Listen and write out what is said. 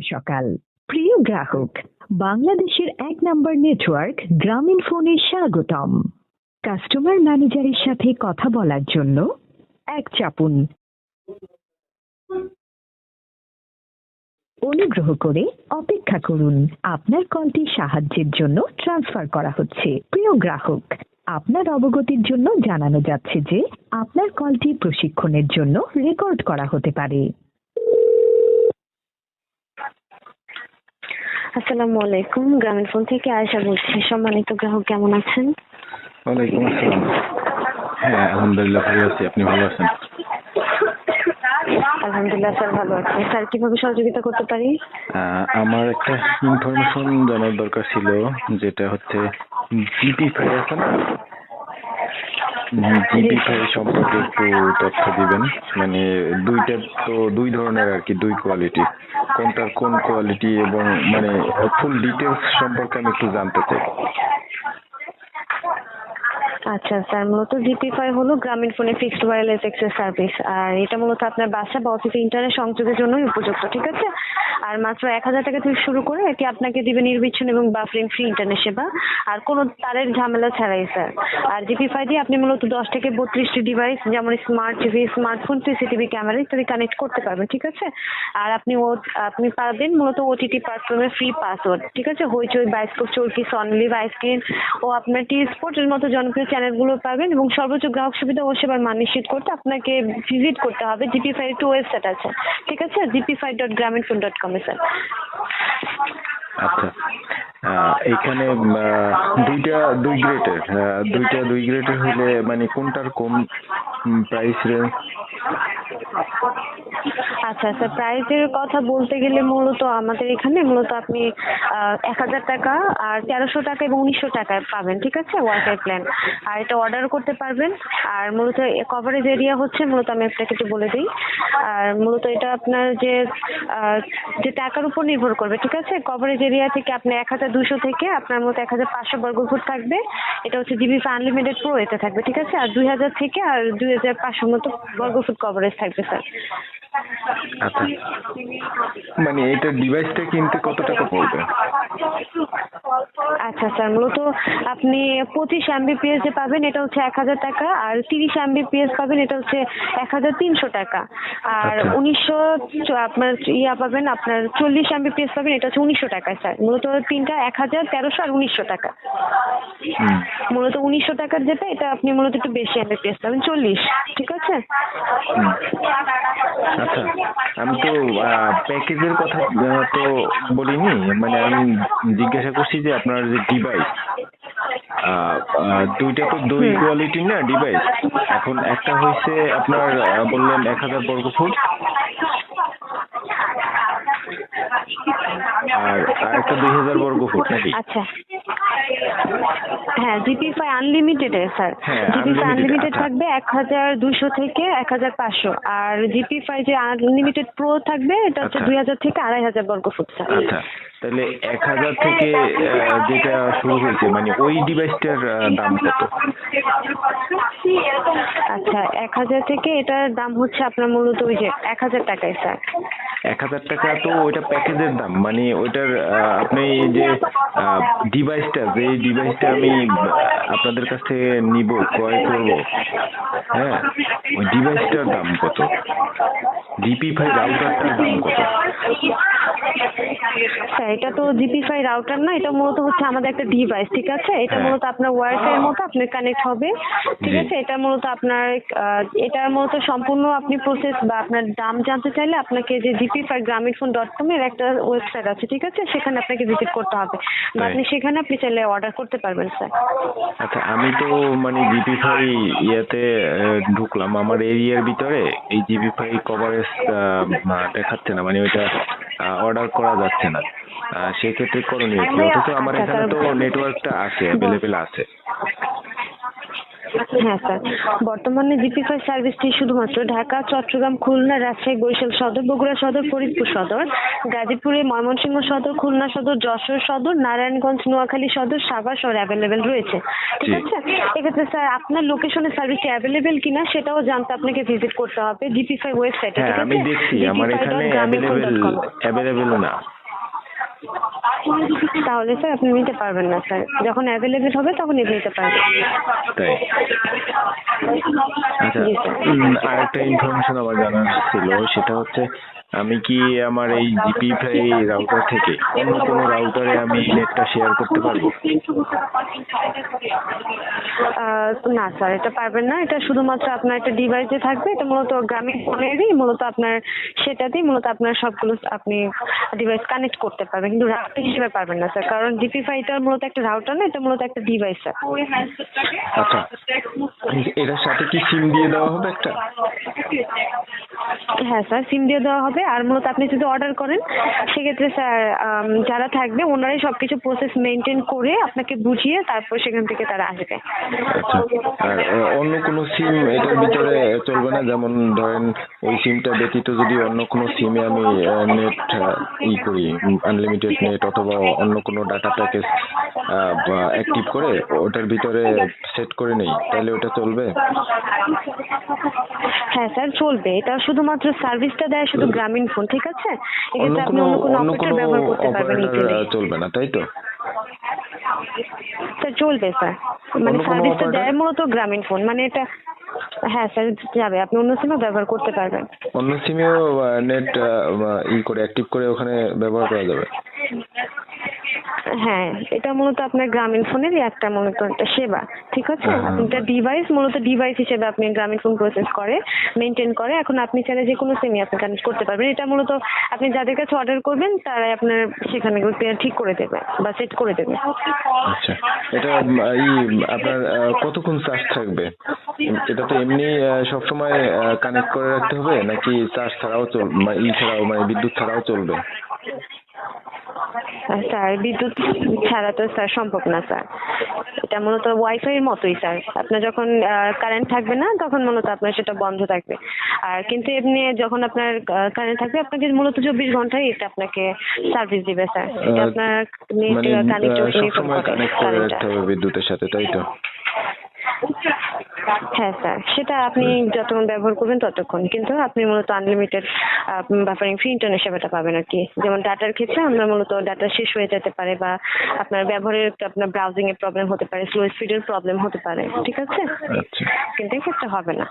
সকাল। প্রিয় গ্রাহক, বাংলাদেশের এক নম্বর নেটওয়ার্ক গ্রামীণ ফোনে স্বাগতম। কাস্টমার ম্যানেজারের সাথে কথা বলার জন্য এক চাপুন। অনুগ্রহ করে অপেক্ষা করুন। আপনার কলটি সাহায্যের জন্য ট্রান্সফার করা হচ্ছে। প্রিয় গ্রাহক, আপনার অবগতির জন্য জানানো যাচ্ছে যে আপনার কলটি প্রশিক্ষণের জন্য রেকর্ড করা হতে পারে। আসসালামু আলাইকুম গ্রামীণ ফোন থেকে আয়সা বলছি। সম্মানিত গ্রাহক কেমন আছেন? ওয়ালাইকুম আসসালাম। হ্যাঁ আলহামদুলিল্লাহ ভালো আছি। আপনি ভালো আছেন? আলহামদুলিল্লাহ স্যার ভালো আছি। স্যার কীভাবে সহযোগিতা করতে পারি? আমার একটা ইনফরমেশন জানার দরকার ছিল যেটা হচ্ছে ফাই আছে না? জিপি ফাই সম্পর্কে একটু তথ্য দিবেন। মানে দুইটা তো দুই ধরনের আর কি, দুই কোয়ালিটি কোনটার কোন কোয়ালিটি এবং মানে ফুল ডিটেলস সম্পর্কে আমি একটু জানতে চাই। আচ্ছা স্যার, মূলত জিপি ফাই হলো গ্রামীণ ফোনে ফিক্সড ওয়্যারলেস এক্সেস সার্ভিস আর এটা মূলত আপনার বাসা বা অফিসে ইন্টারনেট সংযোগের জন্যই উপযুক্ত, ঠিক আছে? আর মাত্র এক হাজার টাকা থেকে শুরু করে এটি আপনাকে দিবে নির্বিচ্ছিন্ন এবং বাফারিং ফ্রি ইন্টারনেট সেবা। আর কোনো তারের ঝামেলা ছাড়াই, স্যার। আর জিপি ফাই দিয়ে আপনি মূলত দশ থেকে বত্রিশটি ডিভাইস যেমন smart TV smartphone CCTV camera ইত্যাদি কানেক্ট করতে পারবেন, ঠিক আছে? আর আপনি ও, আপনি পাবেন মূলত ওটিটি প্ল্যাটফর্মের ফ্রি পাসওয়ার্ড ঠিক আছে? হইচই বাইস্কোপ চরকি সনলিভ আইসক্রিন ও আপনার টি স্পোর্টের মতো জনপ্রিয় চ্যানেলগুলো পাবেন এবং সর্বোচ্চ গ্রাহক সুবিধা ও সেবার মান নিশ্চিত করতে আপনাকে ভিজিট করতে হবে জিপি ফাই একটু ওয়েবসাইট আছে, ঠিক আছে? GP fi dot Grameen phone dot কমে স্যার আচ্ছা। এখানে দুইটা, দুই গ্রেডের দুইটা, দুই গ্রেডের হলে মানে কোনটার কম প্রাইস রেঞ্জ আচ্ছা স্যার প্রাইসের কথা বলতে গেলে মূলত আমাদের এখানে মূলত আপনি এক হাজার টাকা আর তেরোশো টাকা এবং উনিশশো টাকায় পাবেন, ঠিক আছে? Wifi plan. আর এটা অর্ডার করতে পারবেন। আর মূলত কভারেজ এরিয়া হচ্ছে, মূলত আমি আপনাকে একটু বলে দিই। আর মূলত এটা আপনার যে যে টাকার উপর নির্ভর করবে, ঠিক আছে? কভারেজ এরিয়া থেকে আপনি এক হাজার দুশো থেকে আপনার মতো এক হাজার পাঁচশো বর্গফুট থাকবে। এটা হচ্ছে জিবি আনলিমিটেড প্রো, এতে থাকবে, ঠিক আছে? আর দুই হাজার থেকে আর দুই হাজার পাঁচশোর মতো বর্গফুট কভারেজ থাকবে, স্যার। আচ্ছা। মানে এটা ডিভাইসটা কিনতে কত টাকা পড়বে? আচ্ছা স্যার মূলত আপনি পঁচিশ এমবিপিএস যে পাবেন এটা হচ্ছে এক হাজার টাকা আর তিরিশ এমবিপিএস পাবেন এটা হচ্ছে এক হাজার তিনশো টাকা। আর আচ্ছা। উনিশশো আপনার ইয়া পাবেন আপনার চল্লিশ এমবিপিএস পাবেন এটা হচ্ছে উনিশশো টাকা স্যার। মূলত তিনটা এক হাজার তেরোশো আর উনিশশো টাকা। মূলত উনিশশো টাকার যেটা এটা আপনি মূলত একটু বেশি এমবিপিএস পাবেন চল্লিশ ঠিক আছে। আচ্ছা আমি তো প্যাকেজের কথা তো বলিনি মানে আমি জিজ্ঞাসা করছি যে আপনার যে ডিভাইস দুইটা তো দুই হুম। কোয়ালিটির না ডিভাইস এখন একটা হয়েছে আপনার বললেন এক হাজার বর্গ ফুট। আর আরেকটা দুই হাজার বর্গ ফুট নাকি? আচ্ছা। হ্যাঁ জিপি ফাই আনলিমিটেড স্যার হ্যাঁ, জিপি ফাই unlimited, আনলিমিটেড। থাকবে এক হাজার দুশো থেকে এক হাজার পাঁচশো। আর জিপি ফাই যে আনলিমিটেড প্রো থাকবে এটা হচ্ছে আচ্ছা। দুই হাজার থেকে আড়াই হাজার বর্গ ফুট স্যার আচ্ছা। তাহলে এক হাজার থেকে যেটা শুরু হয়েছে মানে ওই ডিভাইসটার দাম কত? আচ্ছা এক হাজার থেকে এটার দাম হচ্ছে আপনার মূলত ওই যে এক হাজার টাকায় স্যার। এক হাজার টাকা তো ওইটা প্যাকেজের দাম মানে ওইটার আপনি যে ডিভাইসটা যে ডিভাইসটা আমি আপনাদের কাছ থেকে নিব ক্রয় করব হ্যাঁ ওই ডিভাইসটার দাম কত? জিপি ফাই রাউটারটার দাম কত? স্যার এটা তো জিপি ফাই রাউটার না এটা মূলত হচ্ছে আমাদের একটা ডিভাইস ঠিক আছে? এটা হ্যাঁ। মূলত আপনার ওয়াইফাই এর মতো আপনার কানেক্ট হবে ঠিক আছে? এটা মূলত আপনার আহ, এটা মূলত সম্পূর্ণ আপনি প্রসেস বা আপনার দাম জানতে চাইলে আপনাকে যে GP Fi Grameen phone dot com এর একটা ওয়েবসাইট আছে ঠিক আছে? সেখানে আপনাকে ভিজিট করতে হবে। বা আপনি সেখানে আপনি চাইলে অর্ডার করতে পারবেন স্যার আচ্ছা আমি তো মানে জিপি ফাই ইয়েতে ঢুকলাম। আমার এরিয়ার ভিতরে এই জিপি ফাই কভারেজ দেখাচ্ছে না। মানে ওইটা অর্ডার করা যাচ্ছে না। সেক্ষেত্রে করণীয় কি? অথচ আমার আচ্ছা, এখানে তো নেটওয়ার্কটা আছে অ্যাভেলেবেল আছে। হ্যাঁ স্যার। বর্তমানে জিপি ফাইভ সার্ভিসটি শুধুমাত্র ঢাকা চট্টগ্রাম খুলনা রাজশাহী বরিশাল সদর বগুড়া সদর ফরিদপুর সদর গাজীপুরে ময়মনসিংহ সদর খুলনা সদর যশোর সদর নারায়ণগঞ্জ নোয়াখালী সদর সাভার শহর অ্যাভেলেবেল রয়েছে। ঠিক আছে? এক্ষেত্রে স্যার আপনার লোকেশনে সার্ভিসটি অ্যাভেলেবেল কিনা সেটাও জানতে আপনাকে ভিজিট করতে হবে জিপি ফাইভ ওয়েবসাইটে হ্যাঁ আমি দেখছি। আমার এখানে অ্যাভেলেবেল অ্যাভেলেবেল না। তাহলে স্যার আপনি নিতে পারবেন না স্যার। যখন অ্যাভেলেবেল হবে তখন নিতে পারবেন। তাই? আচ্ছা। উম, আরেকটা ইনফরমেশন আমার জানার ছিল সেটা হচ্ছে আমি কি আমার এই জিপি ফ্লাই রাউটার থেকে অন্য কোনো রাউটারে আমি নেটটা শেয়ার করতে পারব? আহ, না স্যার এটা পারবেন না। এটা শুধুমাত্র আপনার একটা ডিভাইসে থাকবে। এটা মূলত গ্রামীণ ফোনেরই মূলত আপনার সেটাতেই মূলত আপনার সবগুলো আপনি ডিভাইস কানেক্ট করতে পারবেন। কিন্তু রাউটার হিসেবে পারবেন না স্যার কারণ ডিপি ফাইটার মূলত একটা রাউটার না এটা মূলত একটা ডিভাইস স্যার। আচ্ছা এটার সাথে কি সিম দিয়ে দেওয়া হবে একটা? হ্যাঁ স্যার সিম দিয়ে দেওয়া হবে। আর মূলত আপনি যদি অর্ডার করেন, সেক্ষেত্রে স্যার যারা থাকবে, ওনারাই সবকিছু প্রসেস মেনটেন করে আপনাকে বুঝিয়ে তারপর সেখান থেকে তারা আসবে। আর অন্য কোনো সিম এটার ভিতরে চলবে না। যেমন ধরেন, ওই সিমটা ব্যতীত যদি অন্য কোনো সিমে আমি নেট ই করি আনলিমিটেড নেট অথবা অন্য কোনো ডাটা প্যাকেজ অ্যাক্টিভ করে, ওটার ভিতরে সেট করে নেই, তাহলে ওটা চলবে? হ্যাঁ স্যার চলবে। এটা শুধুমাত্র সার্ভিসটা দেয় শুধু গ্রামীণ ফোন ঠিক আছে? এক্ষেত্রে আপনি অন্য কোনো অপারেটর ব্যবহার করতে পারবেন চলবে না তাই তো? স্যার চলবে স্যার। মানে সার্ভিসটা দেয় মূলত গ্রামীণ ফোন। মানে এটা হ্যাঁ স্যার যাবে। আপনি অন্য সিমও ব্যবহার করতে পারবেন। অন্য সিমেও নেট ই করে অ্যাক্টিভ করে ওখানে ব্যবহার করা যাবে। হ্যাঁ এটা মূলত আপনার গ্রামীণ ফোনেরই একটা মূলত একটা সেবা ঠিক আছে? হ্যাঁ। এটা ডিভাইস মূলত ডিভাইস হিসেবে আপনি গ্রামীণ ফোন প্রসেস করে মেনটেন করে। এখন আপনি চাইলে যে কোনো সিমই আপনি কানেক্ট করতে পারবেন। এটা মূলত আপনি যাদের কাছে অর্ডার করবেন তারাই আপনার সেখানে ঠিক করে দেবে বা সেট করে দেবে। আচ্ছা। এটা উম, ই আপনার কতক্ষণ চার্জ থাকবে? এটা তো এমনি সবসময় কানেক্ট করে রাখতে হবে? নাকি চার্জ ছাড়াও চল মানে ই ছাড়াও মানে বিদ্যুৎ ছাড়াও চলবে? স্যার বিদ্যুৎ ছাড়া তো স্যার সম্ভব না স্যার। এটা মূলত ওয়াইফাই এর মতোই স্যার। আপনার যখন কারেন্ট থাকবে না তখন মূলত আপনার সেটা বন্ধ থাকবে। আর কিন্তু এমনি যখন আপনার কারেন্ট থাকবে আপনাকে মূলত চব্বিশ ঘন্টাই এটা আপনাকে সার্ভিস দিবে স্যার। এটা আপনার কানেক্ট কানেক্ট করে রাখতে হবে বিদ্যুতের সাথে তাই তো? হ্যাঁ স্যার। সেটা আপনি যতক্ষণ ব্যবহার করবেন ততক্ষণ। কিন্তু আপনি মূলত আনলিমিটেড বাফারিং ফ্রি ইন্টারনেট সেবাটা পাবেন আর কি। যেমন ডাটার ক্ষেত্রে আমরা মূলত ডাটা শেষ হয়ে যেতে পারে বা আপনার ব্যবহারের আপনার ব্রাউজিং এর প্রবলেম হতে পারে স্লো স্পিডের প্রবলেম হতে পারে ঠিক আছে? আচ্ছা। কিন্তু এক্ষেত্রে হবে না।